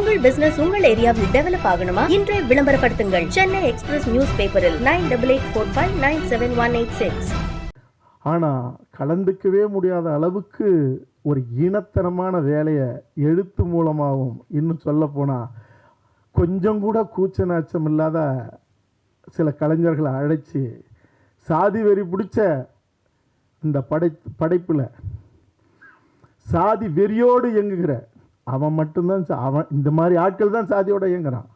உங்கள் பிசினஸ் உங்கள் ஏரியாவில் டெவலப் ஆகணுமா? இன்றே விளம்பரப்படுத்துங்கள். சென்னை எக்ஸ்பிரஸ் நியூஸ் பேப்பரில் nine double eight four five nine seven one eight six ஆனால் கலந்துக்கவே முடியாத அளவுக்கு ஒரு ஈனத்தனமான வேலையை எழுத்து மூலமாகவும் இன்னும் சொல்லப்போனால் கொஞ்சம் கூட கூச்ச நாச்சம் இல்லாத சில கலைஞர்களை அழைச்சி சாதி வெறி பிடிச்ச இந்த படை படைப்பில் சாதி வெறியோடு இயங்குகிற அவன் மட்டும்தான் சா- அவன் இந்த மாதிரி ஆட்கள் தான் சாதியோட இயங்குறான்.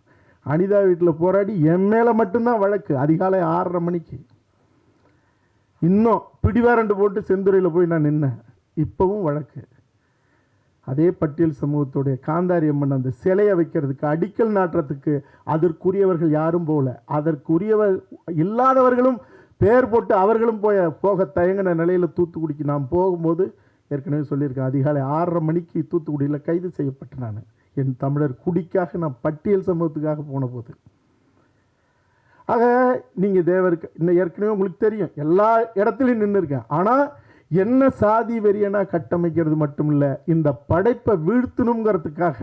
அனிதா வீட்டில் போராடி என் மேலே மட்டும்தான் வழக்கு அதிகாலை ஆறரை மணிக்கு. இன்னும் பிடிவாரண்டு போட்டு செந்துறையில் போய் நான் நின்னேன். இப்போவும் வழக்கு. அதே பட்டியல் சமூகத்துடைய காந்தாரி அம்மன் அந்த சிலையை வைக்கிறதுக்கு அடிக்கல் நாட்டுறதுக்கு அதற்குரியவர்கள் யாரும் போகல. அதற்குரியவர் இல்லாதவர்களும் பேர் போட்டு அவர்களும் போய போக தயங்கின நிலையில் தூத்துக்குடிக்கு நான் போகும்போது ஏற்கனவே சொல்லியிருக்கேன் அதிகாலை ஆறரை மணிக்கு தூத்துக்குடியில் கைது செய்யப்பட்டேன் நான். என் தமிழர் குடிக்காக நான் பட்டியல் சமூகத்துக்காக போன போது. ஆக நீங்கள் தேவருக்கு இன்னும் ஏற்கனவே உங்களுக்கு தெரியும் எல்லா இடத்துலையும் நின்று இருக்கேன் ஆனால் என்ன சாதி வெறியனா கட்டமைக்கிறது மட்டும் இல்லை இந்த படைப்பை வீழ்த்தணுங்கிறதுக்காக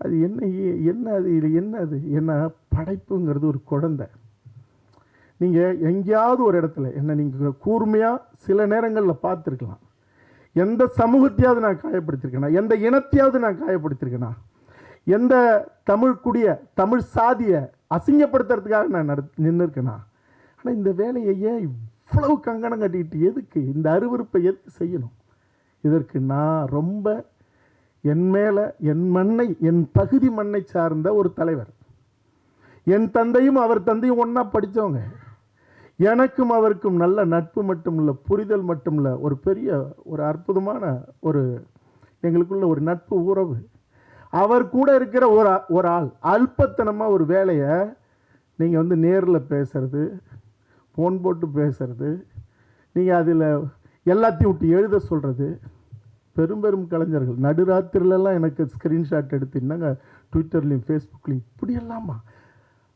அது என்ன என்ன அது இது என்ன அது என்ன படைப்புங்கிறது ஒரு குழந்தை. நீங்கள் எங்கேயாவது ஒரு இடத்துல என்ன நீங்கள் கூர்மையாக சில நேரங்களில் பார்த்துருக்கலாம். எந்த சமூகத்தையாவது நான் காயப்படுத்தியிருக்கேனா எந்த இனத்தையாவது நான் காயப்படுத்தியிருக்கேனா எந்த தமிழ் குடிய தமிழ் சாதியை அசிங்கப்படுத்துறதுக்காக நான் நட நின்றுருக்கேனா ஆனால் இந்த வேலையை ஏன் இவ்வளவு கங்கணம் கட்டிக்கிட்டு எதுக்கு? இந்த அருவருப்பை எதுக்கு செய்யணும்? இதற்கு நான் ரொம்ப என் மேலே என் மண்ணை என் பகுதி மண்ணை சார்ந்த ஒரு தலைவர். என் தந்தையும் அவர் தந்தையும் ஒன்றா படித்தவங்க எனக்கும் அவருக்கும் நல்ல நட்பு மட்டும் இல்லை புரிதல் மட்டும் இல்லை ஒரு பெரிய ஒரு அற்புதமான ஒரு எங்களுக்குள்ள ஒரு நட்பு உறவு. அவர் கூட இருக்கிற ஒரு ஆ- ஒரு ஆள் அல்பத்தனமாக ஒரு வேலையை நீங்கள் வந்து நேரில் பேசுகிறது ஃபோன் போட்டு பேசுகிறது நீங்கள் அதில் எல்லாத்தையும் விட்டு எழுத சொல்கிறது பெரும் பெரும் கலைஞர்கள் நடுராத்திரிலலாம் எனக்கு ஸ்க்ரீன்ஷாட் எடுத்து என்னங்க ட்விட்டர்லேயும் ஃபேஸ்புக்லேயும் இப்படியெல்லாமா?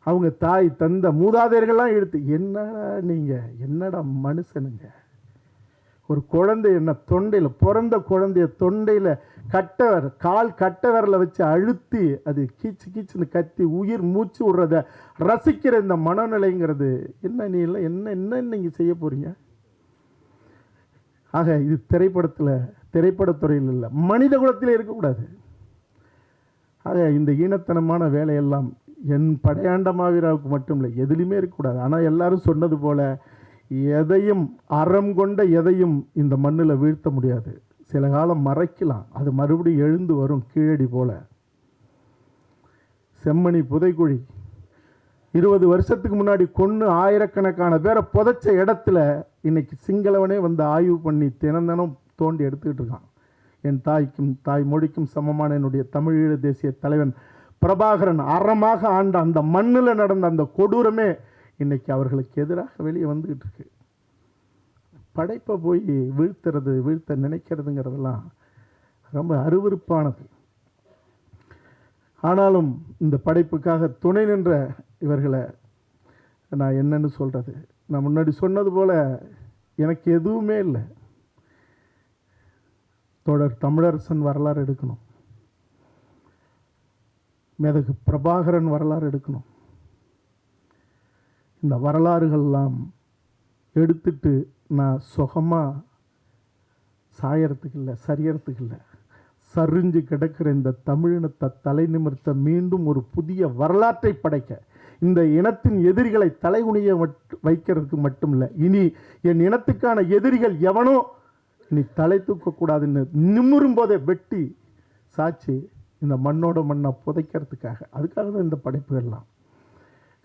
அவங்க தாய் தந்த மூதாதையர்கள்லாம் எடுத்து என்னடா நீங்கள் என்னடா மனுஷனுங்க? ஒரு குழந்தை என்ன தொண்டையில் பிறந்த குழந்தைய தொண்டையில் கட்டவர் கால் கட்டவரில் வச்சு அழுத்தி அது கீச்சு கீச்சுன்னு கத்தி உயிர் மூச்சு விடுறத ரசிக்கிற இந்த மனநிலைங்கிறது என்ன நீ இல்லை என்ன என்ன நீங்கள் செய்ய போகிறீங்க ஆக இது திரைப்படத்தில் திரைப்படத்துறையில் இல்லை மனித குலத்தில் இருக்கக்கூடாது. ஆக இந்த ஈனத்தனமான வேலையெல்லாம் என் படையாண்ட மாவீராவுக்கு மட்டும் இல்லை எதுலேயுமே இருக்கக்கூடாது. ஆனால் எல்லாரும் சொன்னது போல எதையும் அறம் கொண்ட எதையும் இந்த மண்ணில் வீழ்த்த முடியாது. சில காலம் மறைக்கலாம். அது மறுபடியும் எழுந்து வரும் கீழடி போல. செம்மணி புதைக்குழி இருபது வருஷத்துக்கு முன்னாடி கொன்று ஆயிரக்கணக்கான பேரை புதைச்ச இடத்துல இன்றைக்கி சிங்களவனே வந்து ஆய்வு பண்ணி தினந்தனம் தோண்டி எடுத்துக்கிட்டு இருக்கான். என் தாய்க்கும் தாய் மொழிக்கும் சமமான என்னுடைய தமிழீழ தேசிய தலைவன் பிரபாகரன் அறமாக ஆண்ட அந்த மண்ணில் நடந்த அந்த கொடூரமே இன்றைக்கி அவர்களுக்கு எதிராக வெளியே வந்துக்கிட்டு இருக்கு. படைப்பை போய் வீழ்த்துறது வீழ்த்த நினைக்கிறதுங்கிறதெல்லாம் ரொம்ப அருவருப்பானது. ஆனாலும் இந்த படைப்புக்காக துணை நின்ற இவர்களை நான் என்னன்னு சொல்கிறது நான் முன்னாடி சொன்னது போல் எனக்கு எதுவுமே இல்லை. தொடர் தமிழரசன் வரலாறு எடுக்கணும். மேதகு பிரபாகரன் வரலாறு எடுக்கணும். இந்த வரலாறுகள்லாம் எடுத்துட்டு நான் சுகமாக சாயறதுக்கு இல்லை சரியறதுக்கு இல்லை. சரிஞ்சு கிடக்கிற இந்த தமிழினத்தை தலை நிமிர்த்த மீண்டும் ஒரு புதிய வரலாற்றை படைக்க. இந்த இனத்தின் எதிரிகளை தலைகுனிய மட்- வைக்கிறதுக்கு மட்டும் இல்லை இனி என் இனத்துக்கான எதிரிகள் எவனோ இனி தலை தூக்கக்கூடாதுன்னு நிமிரும் போதே வெட்டி சாட்சி இந்த மண்ணோட மண்ணை புதைக்கிறதுக்காக. அதுக்காக தான் இந்த படைப்புகள்லாம்.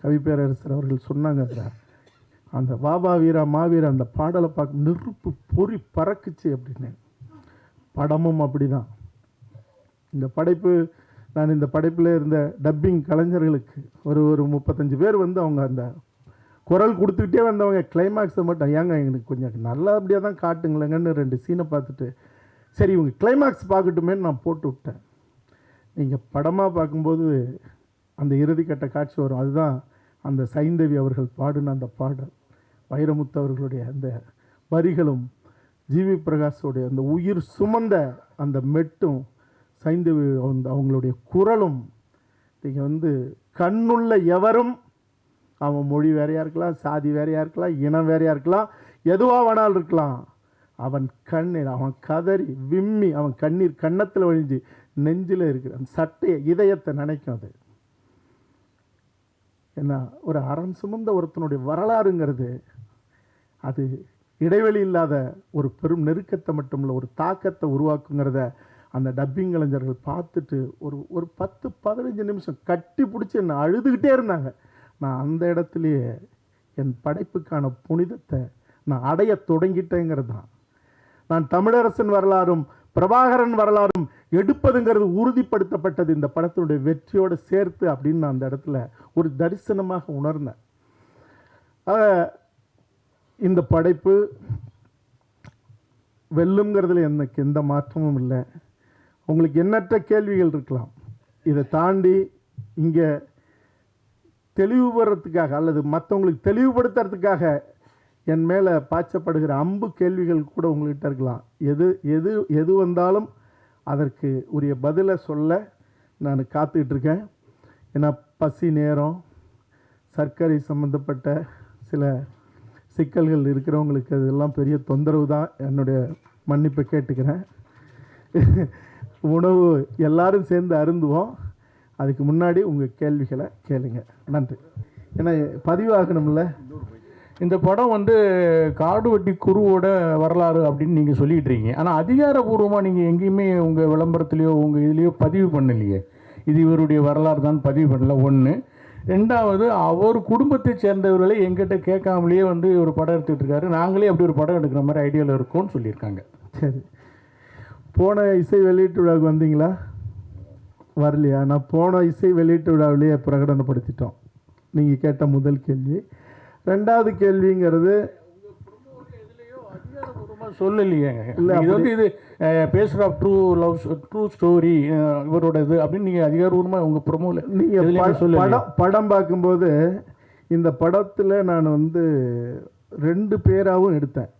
கவி பேரரசர் அவர்கள் சொன்னாங்க அந்த வாபா வீரா மாவீரா அந்த பாடலை பார்க்க நெருப்பு பொறி பறக்குச்சு அப்படின்னு. படமும் அப்படிதான். இந்த படைப்பு நான் இந்த படைப்பில் இருந்த டப்பிங் கலைஞர்களுக்கு ஒரு ஒரு முப்பத்தஞ்சு பேர் வந்து அவங்க அந்த குரல் கொடுத்துக்கிட்டே வந்தவங்க கிளைமேக்ஸை மட்டும். ஏங்க எனக்கு கொஞ்சம் நல்லபடியாக தான் காட்டுங்களேங்கன்னு ரெண்டு சீனை பார்த்துட்டு சரி இவங்க கிளைமாக்ஸ் பார்க்கட்டுமேன்னு நான் போட்டு விட்டேன். நீங்கள் படமாக பார்க்கும்போது அந்த இறுதிக்கட்ட காட்சி வரும். அதுதான் அந்த சைந்தவி அவர்கள் பாடின அந்த பாடல். வைரமுத்து அவர்களுடைய அந்த வரிகளும் ஜிவி பிரகாஷோடைய அந்த உயிர் சுமந்த அந்த மெட்டும் சைந்தவி வந்து அவங்களுடைய குரலும் நீங்கள் வந்து கண்ணுள்ள எவரும் அவன் மொழி வேறையாக இருக்கலாம் சாதி வேறையாக இருக்கலாம் இனம் வேறையாக இருக்கலாம் எதுவாக வேணாலும் இருக்கலாம். அவன் கண்ணீர் அவன் கதறி விம்மி அவன் கண்ணீர் கன்னத்தில் வழிஞ்சு நெஞ்சில் இருக்கிற அந்த சட்டையை இதயத்தை நினைக்கும் அது. என்ன ஒரு அறம் சுமந்த ஒருத்தனுடைய வரலாறுங்கிறது அது இடைவெளி இல்லாத ஒரு பெரும் நெருக்கத்தை மட்டும் இல்லை ஒரு தாக்கத்தை உருவாக்குங்கிறத அந்த டப்பிங் கலைஞர்கள் பார்த்துட்டு ஒரு ஒரு பத்து பதினஞ்சு நிமிஷம் கட்டி பிடிச்சி என்னை அழுதுகிட்டே இருந்தாங்க. நான் அந்த இடத்துலையே என் படைப்புக்கான புனிதத்தை நான் அடைய தொடங்கிட்டேங்கிறது தான். நான் தமிழரசன் வரலாறும் பிரபாகரன் வரலாறும் எடுப்பதுங்கிறது உறுதிப்படுத்தப்பட்டது இந்த படத்தினுடைய வெற்றியோடு சேர்த்து அப்படின்னு நான் அந்த இடத்துல ஒரு தரிசனமாக உணர்ந்தேன். இந்த படைப்பு வெல்லுங்கிறதுல எனக்கு எந்த மாற்றமும் இல்லை. உங்களுக்கு எண்ணற்ற கேள்விகள் இருக்கலாம். இதை தாண்டி இங்கே தெளிவுபடுறதுக்காக அல்லது மற்றவங்களுக்கு தெளிவுபடுத்துறதுக்காக என் மேலே பாய்ச்சப்படுகிற அம்பு கேள்விகள் கூட உங்கள்கிட்ட இருக்கலாம். எது எது எது வந்தாலும் அதற்கு உரிய பதிலை சொல்ல நான் காத்துக்கிட்டு இருக்கேன். ஏன்னா பசி நேரம் சர்க்கரை சம்மந்தப்பட்ட சில சிக்கல்கள் இருக்கிறவங்களுக்கு அதெல்லாம் பெரிய தொந்தரவு தான். என்னுடைய மன்னிப்பை கேட்டுக்கிறேன். உணவு எல்லாரும் சேர்ந்து அருந்துவோம். அதுக்கு முன்னாடி உங்கள் கேள்விகளை கேளுங்க. நன்றி. ஏன்னா பதிவாகணும்ல இந்த படம் வந்து காடு வெட்டி குருவோட வரலாறு அப்படின்னு நீங்கள் சொல்லிட்டு இருக்கீங்க ஆனால் அதிகாரப்பூர்வமாக நீங்கள் எங்கேயுமே உங்கள் விளம்பரத்துலேயோ உங்கள் இதுலேயோ பதிவு பண்ணலையே. இது இவருடைய வரலாறு தான் பதிவு பண்ணல. ஒன்று ரெண்டாவது அவர் குடும்பத்தை சேர்ந்தவர்களை எங்கிட்ட கேட்காமலேயே வந்து ஒரு படம் எடுத்துகிட்டு இருக்காரு. நாங்களே அப்படி ஒரு படம் எடுக்கிற மாதிரி ஐடியாவில் இருக்கோம்னு சொல்லியிருக்காங்க. சரி. போன இசை வெளியீட்டு விழாவுக்கு வந்தீங்களா? வரலையா? நான் போன இசை வெளியீட்டு விழாவிலேயே பிரகடனப்படுத்திட்டோம். நீங்கள் கேட்ட முதல் கேள்வி ரெண்டாவது கேள்விங்கிறது சொல்லலையேங்க இல்ல, இது வந்து இது பேசுகிற ட்ரூ லவ் ட்ரூ ஸ்டோரி இவரோட இது அப்படின்னு நீங்கள் அதிகாரப்பூர்வமாக உங்கள் ப்ரொமோவில் நீங்கள் சொல்லல படம் படம் பார்க்கும்போது இந்த படத்தில் நான் வந்து ரெண்டு பேராகவும் எடுத்தேன்.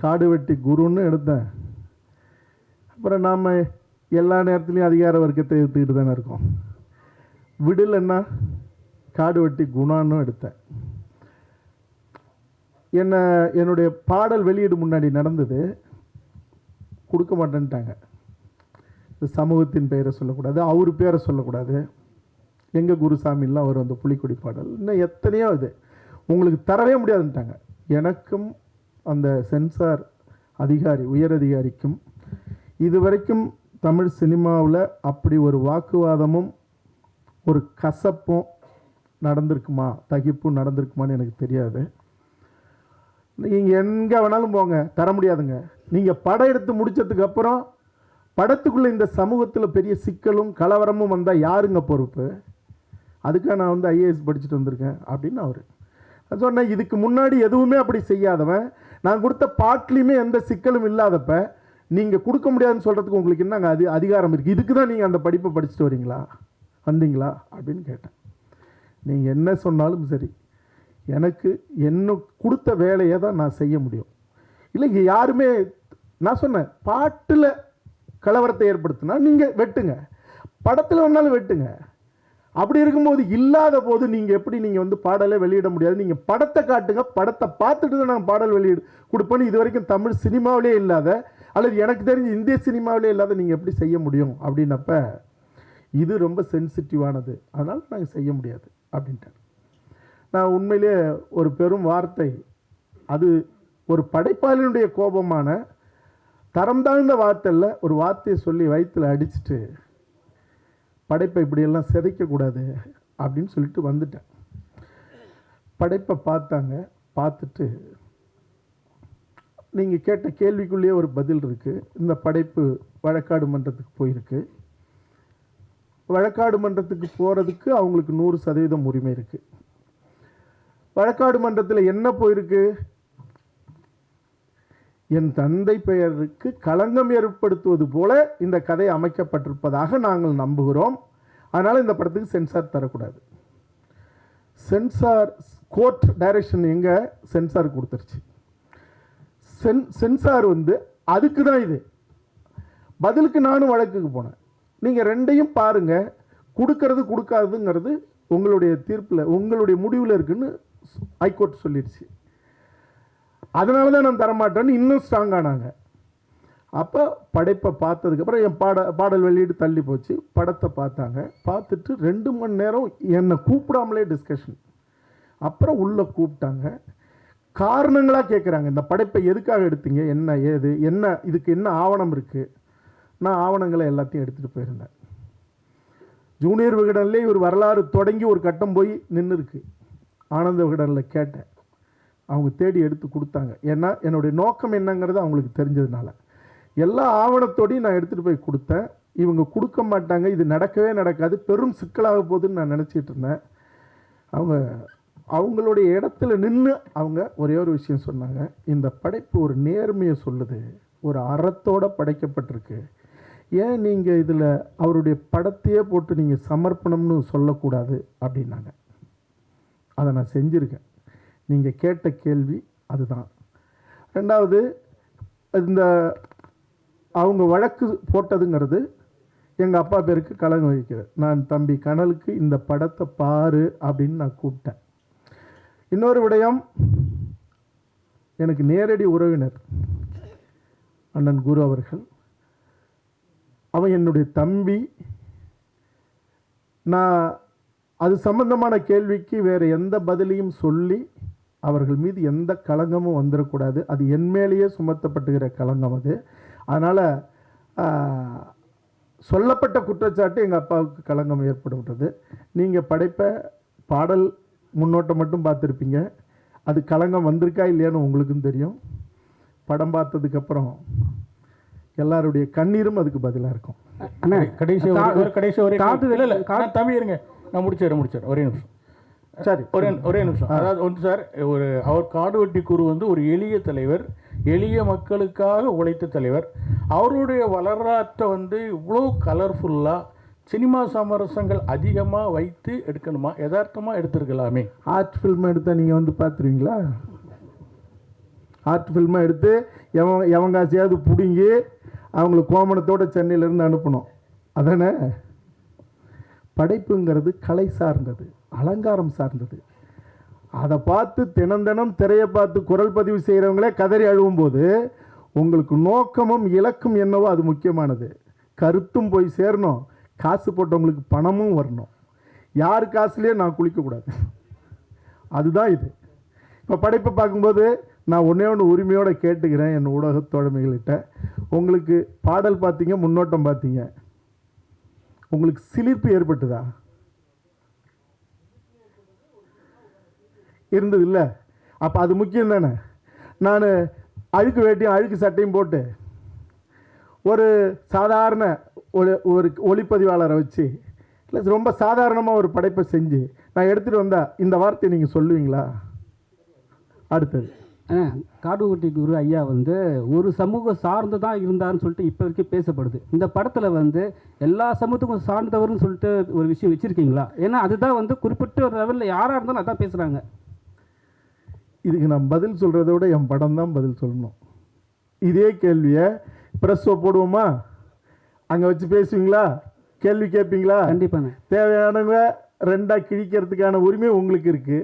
காடு வெட்டி குருன்னு எடுத்தேன். அப்புறம் நாம் எல்லா நேரத்துலையும் அதிகார வர்க்கத்தை எடுத்துக்கிட்டு தானே இருக்கோம். விடலைன்னா காடு வெட்டி குணான்னு எடுத்தேன். என்ன என்னுடைய பாடல் வெளியீடு முன்னாடி நடந்தது. கொடுக்க மாட்டேன்ட்டாங்க. இந்த சமூகத்தின் பெயரை சொல்லக்கூடாது அவர் பேரை சொல்லக்கூடாது. எங்கள் குருசாமிலாம் அவர் அந்த புலிக்கொடி பாடல். இன்னும் எத்தனையோ இது. உங்களுக்கு தரவே முடியாதுன்ட்டாங்க. எனக்கும் அந்த சென்சார் அதிகாரி உயர் அதிகாரிக்கும் இதுவரைக்கும் தமிழ் சினிமாவில் அப்படி ஒரு வாக்குவாதமும் ஒரு கசப்பும் நடந்திருக்குமா? தகிப்பும் நடந்திருக்குமான்னு எனக்கு தெரியாது. நீங்கள் எங்கே வேணாலும் போங்க தர முடியாதுங்க. நீங்கள் படம் எடுத்து முடித்ததுக்கப்புறம் படத்துக்குள்ளே இந்த சமூகத்தில் பெரிய சிக்கலும் கலவரமும் வந்தால் யாருங்க பொறுப்பு? அதுக்காக நான் வந்து ஐஏஎஸ் படிச்சுட்டு வந்திருக்கேன் அப்படின்னு அவர். நான் சொன்னேன் இதுக்கு முன்னாடி எதுவுமே அப்படி செய்யாதவன். நான் கொடுத்த பாட்லேயுமே எந்த சிக்கலும் இல்லாதப்ப நீங்கள் கொடுக்க முடியாதுன்னு சொல்கிறதுக்கு உங்களுக்கு என்னங்க அது அதிகாரம் இருக்குது இதுக்கு தான் நீங்கள் அந்த படிப்பை படிச்சுட்டு வரீங்களா? வந்தீங்களா? அப்படின்னு கேட்டேன். நீங்கள் என்ன சொன்னாலும் சரி. எனக்கு என்ன கொடுத்த வேலையை தான் நான் செய்ய முடியும். இல்லை இங்கே யாருமே நான் சொன்னேன் பாட்டில் கலவரத்தை ஏற்படுத்தினா நீங்கள் வெட்டுங்க. படத்தில் வேணாலும் வெட்டுங்க. அப்படி இருக்கும்போது இல்லாத போது நீங்கள் எப்படி நீங்கள் வந்து பாடலை வெளியிட முடியாது? நீங்கள் படத்தை காட்டுங்க படத்தை பார்த்துட்டு தான் நான் பாடல் வெளியிடு கொடுப்பேன்னு இது வரைக்கும் தமிழ் சினிமாவிலே இல்லாத அல்லது எனக்கு தெரிஞ்ச இந்திய சினிமாவிலே இல்லாத நீங்கள் எப்படி செய்ய முடியும் அப்படின்னப்ப இது ரொம்ப சென்சிட்டிவானது அதனால் நாங்கள் செய்ய முடியாது. அப்படின்ட்டார். நான் உண்மையிலே ஒரு பெரும் வார்த்தை. அது ஒரு படைப்பாளினுடைய கோபமான தரம் தாழ்ந்த வார்த்தையில் ஒரு வார்த்தையை சொல்லி வயிற்றில் அடிச்சுட்டு படைப்பை இப்படியெல்லாம் சிதைக்கக்கூடாது அப்படின்னு சொல்லிட்டு வந்துட்டேன் படைப்பை பார்த்தாங்க. பார்த்துட்டு நீங்கள் கேட்ட கேள்விக்குள்ளேயே ஒரு பதில் இருக்குது இந்த படைப்பு வழக்காடு மன்றத்துக்கு போயிருக்கு. வழக்காடு மன்றத்துக்கு போகிறதுக்கு அவங்களுக்கு நூறு சதவீதம் உரிமை இருக்குது வழக்காடு மன்றத்தில் என்ன போயிருக்கு? என் தந்தை பெயருக்கு களங்கம் ஏற்படுத்துவது போல இந்த கதை அமைக்கப்பட்டிருப்பதாக நாங்கள் நம்புகிறோம். அதனால் இந்த படத்துக்கு சென்சார் தரக்கூடாது. சென்சார் கோர்ட் டைரக்ஷன் எங்கே? சென்சார் கொடுத்துருச்சு. சென் சென்சார் வந்து அதுக்கு தான் இது. பதிலுக்கு நானும் வழக்குக்கு போனேன். நீங்கள் ரெண்டையும் பாருங்கள் கொடுக்கறது கொடுக்காதுங்கிறது உங்களுடைய தீர்ப்பில் உங்களுடைய முடிவில் இருக்குன்னு ஹைகோர்ட் சொல்லிடுச்சு. அதனால தான் நான் தரமாட்டேன்னு இன்னும் ஸ்ட்ராங்கானாங்க அப்போ படைப்பை பார்த்ததுக்கப்புறம் என் பாட பாடல் வெளியீடு தள்ளி போச்சு. படத்தை பார்த்தாங்க. பார்த்துட்டு ரெண்டு மணி நேரம் என்னை கூப்பிடாமலே டிஸ்கஷன் அப்புறம் உள்ளே கூப்பிட்டாங்க. காரணங்களாக கேட்குறாங்க இந்த படைப்பை எதுக்காக எடுத்தீங்க? என்ன ஏது? என்ன இதுக்கு என்ன ஆவணம் இருக்குது நான் ஆவணங்களை எல்லாத்தையும் எடுத்துகிட்டு போயிருந்தேன். ஜூனியர் விகடன்லேயே ஒரு வரலாறு தொடங்கி ஒரு கட்டம் போய் நின்று இருக்கு ஆனந்த விகடனில் கேட்டேன். அவங்க தேடி எடுத்து கொடுத்தாங்க. ஏன்னா என்னுடைய நோக்கம் என்னங்கிறது அவங்களுக்கு தெரிஞ்சதுனால. எல்லா ஆவணத்தோடையும் நான் எடுத்துகிட்டு போய் கொடுத்தேன். இவங்க கொடுக்க மாட்டாங்க. இது நடக்கவே நடக்காது. பெரும் சிக்கலாக போகுதுன்னு நான் நினச்சிட்டு இருந்தேன். அவங்க அவங்களுடைய இடத்துல நின்று அவங்க ஒரே ஒரு விஷயம் சொன்னாங்க. இந்த படைப்பு ஒரு நேர்மையை சொல்லுது. ஒரு அறத்தோட படைக்கப்பட்டிருக்கு. ஏன் நீங்கள் இதில் அவருடைய படத்தையே போட்டு நீங்கள் சமர்ப்பணம்னு சொல்லக்கூடாது அப்படின்னாங்க. அதை நான் செஞ்சுருக்கேன். நீங்கள் கேட்ட கேள்வி அதுதான். ரெண்டாவது இந்த அவங்க வழக்கு போட்டதுங்கிறது எங்கள் அப்பா பேருக்கு கலங்க வைக்கிறது. நான் தம்பி கனலுக்கு இந்த படத்தை பாரு அப்படின்னு நான் கூப்பிட்டேன். இன்னொரு விடயம் எனக்கு நேரடி உறவினர் அண்ணன் குரு அவர்கள் அவன் என்னுடைய தம்பி. நான் அது சம்பந்தமான கேள்விக்கு வேறு எந்த பதிலையும் சொல்லி அவர்கள் மீது எந்த களங்கமும் வந்துடக்கூடாது அது என் மேலேயே சுமத்தப்பட்டுகிற களங்கம் அது. அதனால் சொல்லப்பட்ட குற்றச்சாட்டு எங்கள் அப்பாவுக்கு களங்கம் ஏற்படுகிறது நீங்கள் படைப்ப பாடல் முன்னோட்டம் மட்டும் பார்த்துருப்பீங்க. அது களங்கம் வந்திருக்கா இல்லையான்னு உங்களுக்கும் தெரியும். படம் பார்த்ததுக்கப்புறம் எல்லாருடைய கண்ணீரும் அதுக்கு பதிலாக இருக்கும். அண்ணா கடைசி ஒரு- கடைசி ஒரே காது இல்லை கா- தம்பி இருங்க. நான் முடிச்சிடுறேன் முடிச்சிடுறேன். ஒரே நிமிஷம். சரி. ஒரே ஒரே நிமிஷம். அதாவது வந்து சார் ஒரு அவர் காடுவெட்டி குரு வந்து ஒரு எளிய தலைவர் எளிய மக்களுக்காக உழைத்த தலைவர். அவருடைய வரலாற்றை வந்து இவ்வளோ கலர்ஃபுல்லாக சினிமா சமரசங்கள் அதிகமாக வைத்து எடுக்கணுமா? யதார்த்தமாக எடுத்திருக்கலாமே. ஆர்ட் ஃபில்ம் எடுத்தால் நீங்கள் வந்து பார்த்துருவீங்களா ஆர்ட் ஃபில்மை எடுத்து எவன் எவன் காசையாவது பிடுங்கி அவங்கள கோமணத்தோடு சென்னையிலேருந்து அனுப்பணும். அதானே? படைப்புங்கிறது கலை சார்ந்தது அலங்காரம் சார்ந்தது. அதை பார்த்து தினம் தினம் திரையை பார்த்து குரல் பதிவு செய்கிறவங்களே கதறி அழுவும்போது உங்களுக்கு நோக்கமும் இலக்கும் என்னவோ அது முக்கியமானது. கருத்தும் போய் சேரணும் காசு போட்டவங்களுக்கு பணமும் வரணும். யார் காசுலேயே நான் குளிக்கக்கூடாது அதுதான் இது. இப்போ படைப்பை பார்க்கும்போது நான் ஒன்றே ஒன்று உரிமையோடு கேட்டுக்கிறேன் என் ஊடக தோழமைகள்கிட்ட. உங்களுக்கு பாடல் பார்த்தீங்க முன்னோட்டம் பார்த்தீங்க உங்களுக்கு சிலிர்ப்பு ஏற்பட்டுதா? இருந்தது இல்லை அப்போ அது முக்கியம் தானே? நான் அழுக்கு வேட்டியும் அழுக்கு சட்டையும் போட்டு ஒரு சாதாரண ஒரு ஒரு ஒளிப்பதிவாளரை வச்சு இல்லை ரொம்ப சாதாரணமாக ஒரு படைப்பை செஞ்சு நான் எடுத்துகிட்டு வந்தால் இந்த வார்த்தையை நீங்கள் சொல்லுவீங்களா? அடுத்தது. காடுகுட்டி குரு ஐயா வந்து ஒரு சமூகம் சார்ந்து தான் இருந்தாருன்னு சொல்லிட்டு இப்போ வரைக்கும் பேசப்படுது. இந்த படத்தில் வந்து எல்லா சமூகத்துக்கும் சார்ந்தவர்னு சொல்லிட்டு ஒரு விஷயம் வச்சுருக்கீங்களா? ஏன்னா அதுதான் வந்து குறிப்பிட்ட ஒரு லெவலில் யாராக இருந்தாலும் அதான் பேசுகிறாங்க இதுக்கு நான் பதில் சொல்கிறத விட என் படம் தான் பதில் சொல்லணும். இதே கேள்வியை ப்ரெஸ்ஸோ போடுவோமா? அங்கே வச்சு பேசுவீங்களா? கேள்வி கேட்பீங்களா? கண்டிப்பாண்ணே தேவையானவங்க ரெண்டாக கிழிக்கிறதுக்கான உரிமை உங்களுக்கு இருக்குது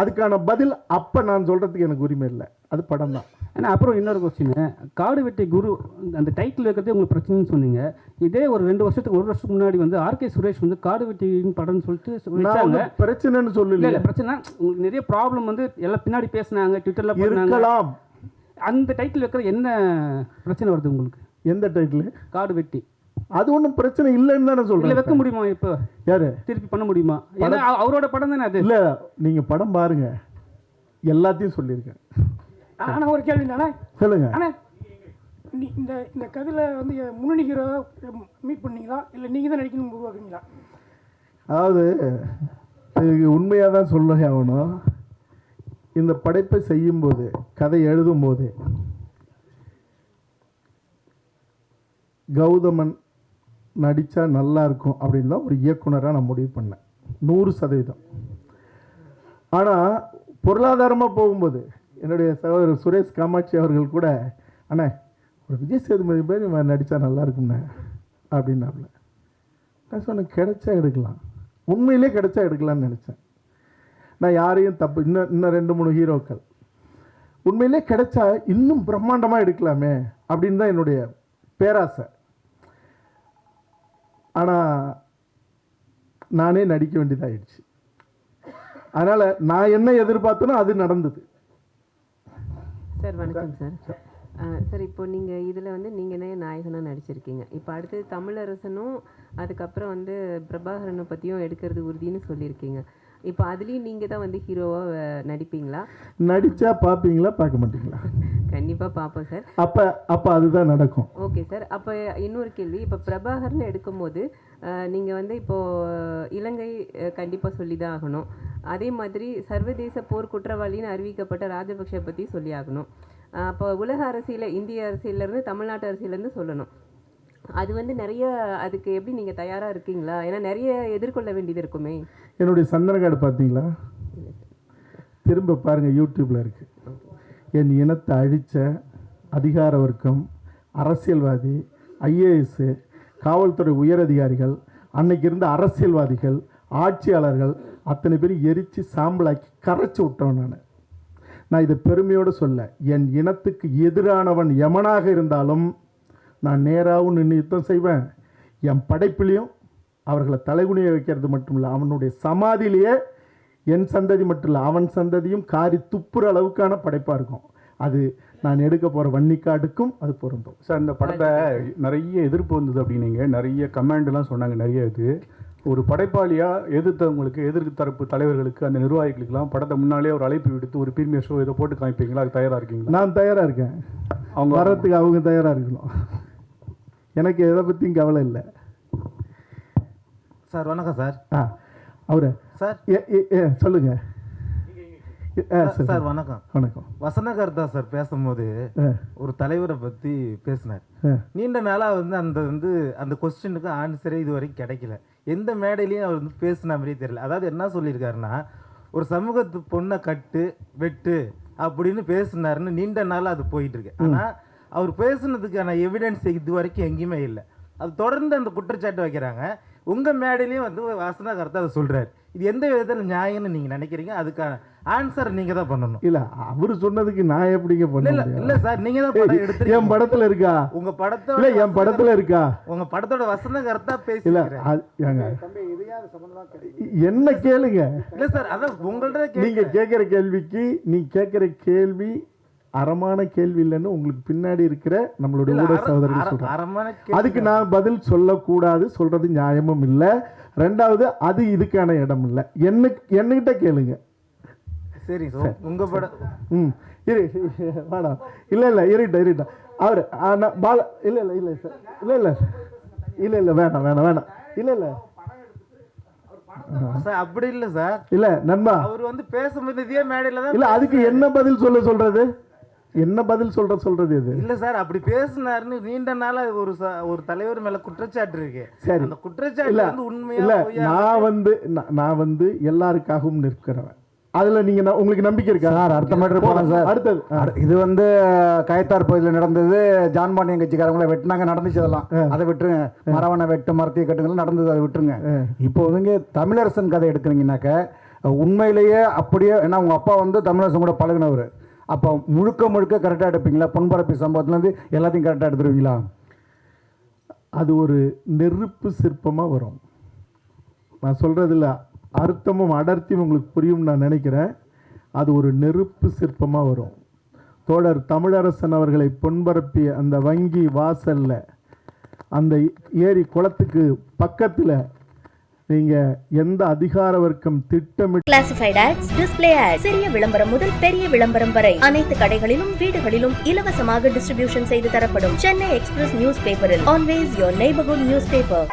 அதுக்கான பதில் அப்போ நான் சொல்கிறதுக்கு எனக்கு உரிமை இல்லை. அது படம் தான். ஏன்னா அப்புறம் இன்னொரு கொஸ்டின் காடு வெட்டி குரு அந்த டைட்டில் இருக்கிறதே உங்களுக்கு பிரச்சனைன்னு சொன்னீங்க. இதே ஒரு ரெண்டு வருஷத்துக்கு ஒரு வருஷத்துக்கு முன்னாடி வந்து ஆர்கே சுரேஷ் வந்து காடு வெட்டியின் படம்னு சொல்லிட்டு பிரச்சனைன்னு சொல்லல. இல்ல பிரச்சனை உங்களுக்கு நிறைய ப்ராப்ளம் வந்து எல்லாம் பின்னாடி பேசுனாங்க ட்விட்டர்ல இருக்கலாம். அந்த டைட்டில் வைக்கிற என்ன பிரச்சனை வருது உங்களுக்கு? எந்த டைட்டில் காடு வெட்டி. அது ஒன்றும் பிரச்சனை இல்லைன்னு தானே சொல்கிறேன் வைக்க முடியுமா இப்போ? யாரு? திருப்பி பண்ண முடியுமா? ஏன்னா அவ- அவரோட படம் தானே அது. இல்லை நீங்கள் படம் பாருங்க. எல்லாத்தையும் சொல்லியிருக்கேன். ஆனால் ஒரு கேள்வி தானே சொல்லுங்க. ஆனால் நீ இந்த இந்த கதையில் வந்து முன்னணி மீட் பண்ணீங்களா? இல்லை நீங்கள் தான் நடிக்கணும் உருவாக்குறீங்களா அதாவது இதுக்கு உண்மையாக தான் சொல்ல ஆகணும். இந்த படைப்பை செய்யும்போது கதை எழுதும்போது கௌதமன் நடித்தா நல்லா இருக்கும் அப்படின்னு தான் ஒரு இயக்குனராக நான் முடிவு பண்ணேன். நூறு சதவீதம். ஆனால் பொருளாதாரமாக போகும்போது என்னுடைய சகோதரர் சுரேஷ் காமாட்சி அவர்கள் கூட அண்ணே ஒரு விஜய் சேதுபதி பேர் இவன் நடித்தா நல்லா இருக்கும்ண்ணே அப்படின்னாப்புல நான் சொன்னேன் கிடைச்சா எடுக்கலாம். உண்மையிலே கிடைச்சா எடுக்கலாம்னு நினச்சேன். நான் யாரையும் தப்பு இன்னும் இன்னும் ரெண்டு மூணு ஹீரோக்கள். உண்மையிலே கிடைச்சா இன்னும் பிரம்மாண்டமாக எடுக்கலாமே அப்படின்னு தான் என்னுடைய பேராசை. ஆனால் நானே நடிக்க வேண்டியதாயிடுச்சு. அதனால் நான் என்ன எதிர்பார்த்தனோ அது நடந்தது. சார் வணக்கம் சார். சார் இப்போ நீங்கள் இதில் வந்து நீங்களே நாயகனாக நடிச்சிருக்கீங்க? இப்போ அடுத்தது தமிழரசனும் அதுக்கப்புறம் வந்து பிரபாகரனை பற்றியும் எடுக்கிறது உறுதின்னு சொல்லியிருக்கீங்க. இப்போ அதுலேயும் நீங்கள் தான் வந்து ஹீரோவாக நடிப்பீங்களா? நடித்தா பார்ப்பீங்களா பார்க்க மாட்டீங்களா? கண்டிப்பாக பார்ப்போம் சார். அப்போ அப்போ அதுதான் நடக்கும். Okay sir. அப்போ இன்னொரு கேள்வி இப்போ பிரபாகர்னு எடுக்கும்போது நீங்கள் வந்து இப்போது இலங்கை கண்டிப்பாக சொல்லி தான் ஆகணும். அதே மாதிரி சர்வதேச போர் குற்றவாளின்னு அறிவிக்கப்பட்ட ராஜபக்ஷ பற்றி சொல்லி ஆகணும். அப்போ உலக அரசியல இந்திய அரசியலேருந்து தமிழ்நாட்டு அரசியலேருந்து சொல்லணும். அது வந்து நிறைய அதுக்கு எப்படி நீங்கள் தயாராக இருக்கீங்களா? ஏன்னா நிறைய எதிர்கொள்ள வேண்டியது இருக்குமே. என்னுடைய சந்தன கார்டு பார்த்தீங்களா? திரும்ப பாருங்கள் யூடியூப்பில் இருக்குது என் இனத்தை அழித்த அதிகார வர்க்கம் அரசியல்வாதி ஐஏஎஸ்ஸு காவல்துறை உயரதிகாரிகள் அன்னைக்கு இருந்த அரசியல்வாதிகள் ஆட்சியாளர்கள் அத்தனை பேர் எரித்து சாம்பலாக்கி கரைச்சி விட்டவன் நான். நான் இதை பெருமையோடு சொல்ல என் இனத்துக்கு எதிரானவன் எமனாக இருந்தாலும் நான் நேராகவும் நின்று யுத்தம் செய்வேன். என் படைப்பிலையும் அவர்களை தலைகுனிய வைக்கிறது மட்டும் இல்லை அவனுடைய சமாதியிலேயே என் சந்ததி மட்டும் இல்லை அவன் சந்ததியும் காரி துப்புற அளவுக்கான படைப்பாக இருக்கும். அது நான் எடுக்க போகிற வன்னிக்காடுக்கும் அது பொருந்தும். சார் இந்த படத்தை நிறைய எதிர்ப்பு வந்தது அப்படின்னீங்க. நிறைய கமெண்ட்லாம் சொன்னாங்க நிறைய இது. ஒரு படைப்பாளியாக எதிர்த்தவங்களுக்கு எதிர்க்கு தரப்பு தலைவர்களுக்கு அந்த நிர்வாகிகளுக்கெல்லாம் படத்தை முன்னாலே ஒரு அழைப்பு விடுத்து ஒரு பிரீமியர் ஷோ இதை போட்டு காமிப்பீங்களா? அது தயாராக இருக்கீங்களா? நான் தயாராக இருக்கேன். அவங்க வர்றதுக்கு அவங்க தயாராக இருக்கணும். எனக்கு எதை பற்றியும் கவலை இல்லை. சார் வணக்கம் சார். ஆ அவரு. சார். சொல்லுங்க. சரி சார் வணக்கம். வணக்கம். வசனகர்தா சார் பேசும்போது ஒரு தலைவரை பற்றி பேசினார். நீண்ட நாளாக வந்து அந்த வந்து அந்த கொஸ்டினுக்கு ஆன்சரே இது வரைக்கும் கிடைக்கல. எந்த மேடையிலையும் அவர் வந்து பேசின மாதிரியே தெரியல. அதாவது என்ன சொல்லியிருக்காருன்னா ஒரு சமூகத்து பொண்ணை கட்டு வெட்டு அப்படின்னு பேசினாருன்னு நீண்ட நாளாக அது போயிட்டு இருக்கு. ஆனால் அவர் பேசுனதுக்கான எவிடன்ஸ் இது வரைக்கும் எங்கேயுமே இல்லை. அது தொடர்ந்து அந்த குற்றச்சாட்டு வைக்கிறாங்க. உங்கள் மேடையிலையும் வந்து வாசனகர்த்தா அதை சொல்கிறார் இது எந்த விதத்தில் நியாயம்னு நீங்கள் நினைக்கிறீங்க? அதுக்கான ஆன்சர் நீங்கள் தான் பண்ணணும். இல்ல அவரு சொன்னதுக்கு நான் எப்படிங்க பண்ண இல்ல இல்ல சார் நீங்க தான் படம் என் எடுத்துருக்கீங்க. படத்துல இருக்கா? உங்க படத்தோட இல்ல என் படத்துல இருக்கா? உங்க படத்தோட வசன கருத்தா இல்ல பேசுறேன் அது- ஏங்க. என்ன கேளுங்க? இல்ல சார் அதான் உங்கள்ட்ட நீங்க கேட்குற கேள்விக்கு நீ கேட்குற கேள்வி அறமான கேள்வி இல்லைன்னு உங்களுக்கு பின்னாடி இருக்கிற நம்மளுடைய ஊடக சகோதரர்கள் சொல்றாங்க. அதுக்கு நான் பதில் சொல்லக்கூடாது சொல்றது நியாயமும் இல்லை. ரெண்டாவது அது இதுக்கான இடம் இல்லை. என்ன என்கிட்ட கேளுங்க. சரி சார். உங்க படம் ம். இரு வாடா. இல்லை இல்லை இருட்டா இருட்டா அவர் பால இல்லை இல்லை இல்லை சார் இல்லை இல்லை. இல்லை இல்லை வேணாம் வேணாம் வேணாம். இல்லை இல்லை. சார் அப்படி இல்ல சார். இல்லை நண்பா. அவர் வந்து பேசும்போது இதே மேடையில தான் இல்லை அதுக்கு என்ன பதில் சொல்ல சொல்றது? என்ன பதில் சொல்ற சொல்றது இது இல்ல சார் அப்படி பேசினாருன்னு நீண்ட நாளா ஒரு ச- ஒரு தலைவர் மேல குற்றச்சாட்டு இருக்கு. சரி. அந்த குற்றச்சாட்டு இல்ல வந்து உண்மையா இல்ல? நான் வந்து நான் நான் வந்து எல்லாருக்காகவும் நிற்கிறவன். அதுல நீங்க உங்களுக்கு நம்பிக்கை இருக்கா? சார் அடுத்த மேட்ரு போகலாம் சார். அடுத்தது இது வந்து கயத்தார் பகுதியில் நடந்தது ஜான் பாண்டியன் கட்சிக்காரங்களை வெட்டினாங்க நடந்துச்சு அதெல்லாம். அதை விட்டுருங்க. மரவனை வெட்டு மரத்தைய கட்டுங்கள் நடந்தது அதை விட்டுருங்க. இப்போ வந்து தமிழரசன் கதை எடுக்கிறீங்கனாக்க உண்மையிலேயே அப்படியே ஏன்னா உங்கள் அப்பா வந்து தமிழரசன் கூட பழகினவர். அப்போ முழுக்க முழுக்க கரெக்டாக எடுப்பீங்களா? பொன்பரப்பி சம்பவத்துலேருந்து எல்லாத்தையும் கரெக்டாக எடுத்துருவீங்களா? அது ஒரு நெருப்பு சிற்பமாக வரும். நான் சொல்கிறதில்ல அர்த்தமும் அடர்த்தியும் உங்களுக்கு புரியும் நான் நினைக்கிறேன். அது ஒரு நெருப்பு சிற்பமாக வரும். தோழர் தமிழரசன் அவர்களை பொன்பரப்பிய அந்த வங்கி வாசலில் அந்த ஏரி குளத்துக்கு பக்கத்தில் நீங்க எந்த அதிகார வர்க்கம் திட்டமிட்டு கிளாசிஃபைட் ஆட்ஸ் டிஸ்பிளே ஆட்ஸ் சிறிய விளம்பரம் முதல் பெரிய விளம்பரம் வரை அனைத்து கடைகளிலும் வீடுகளிலும் இலவசமாக டிஸ்ட்ரிபியூஷன் செய்து தரப்படும். சென்னை எக்ஸ்பிரஸ் நியூஸ் பேப்பரில் always your neighbourhood news paper